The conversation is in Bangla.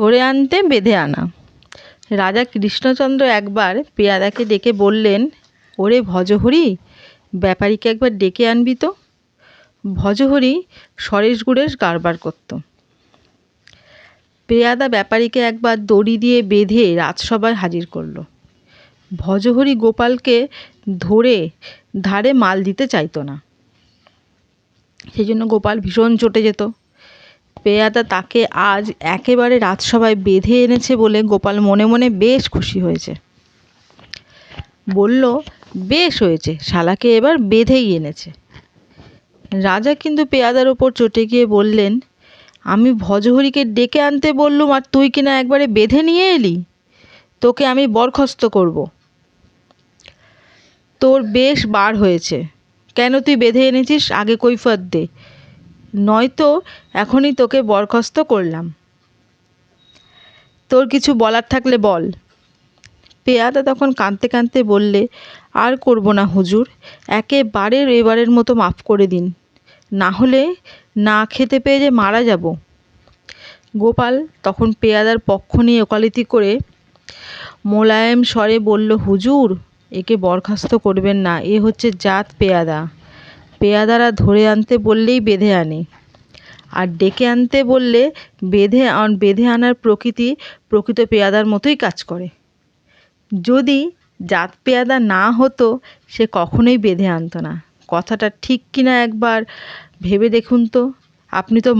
ধরে আনতে, বেঁধে আনা। রাজা কৃষ্ণচন্দ্র একবার পেয়াদাকে ডেকে বললেন, ওরে ভজহরি, ব্যাপারীকে একবার ডেকে আনবি তো। ভজহরি সরেশ গুড়েশ কারবার করতো। পেয়াদা ব্যাপারীকে একবার দড়ি দিয়ে বেঁধে রাজসভায় হাজির করল। ভজহরি গোপালকে ধরে ধারে মাল দিতে চাইতো না। সেই জন্য গোপাল ভীষণ চটে যেত। পেয়াদা তাকে আজ একেবারে রাজসভায় বেঁধে এনেছে বলে গোপাল মনে মনে বেশ খুশি হয়েছে। বলল, বেশ হয়েছে, শালাকে এবার বেঁধেই এনেছে। রাজা কিন্তু পেয়াদার ওপর চটে গিয়ে বললেন, আমি ভজহরিকে ডেকে আনতে বললুম, আর তুই কিনা একবারে বেঁধে নিয়ে এলি? তোকে আমি বরখাস্ত করব। তোর বেশ বার হয়েছে। কেন তুই বেঁধে এনেছিস? আগে কৈফত দে। নয়তো এখনই তোকে বরখাস্ত করলাম। তোর কিছু বলার থাকলে বল। পেয়াদা তখন কাঁদতে কাঁদতে বললে, আর করব না হুজুর একেবারে এবারের মতো মাফ করে দিন। না হলে না খেতে পেয়ে যে মারা যাব। গোপাল তখন পেয়াদার পক্ষ নিয়ে ওকালতি করে মোলায়েম স্বরে বলল, হুজুর, একে বরখাস্ত করবেন না, এ হচ্ছে জাত পেয়াদা। পেয়াদারা ধরে আনতে বললেই বেঁধে আনে। আর ডেকে আনতে বললে বেঁধে বেঁধে আনার প্রকৃতি প্রকৃত পেয়াদার মতোই কাজ করে। যদি জাত পেয়াদা না হতো, সে কখনোই বেঁধে আনতো না। কথাটা ঠিক কিনা একবার ভেবে দেখুন তো। আপনি তো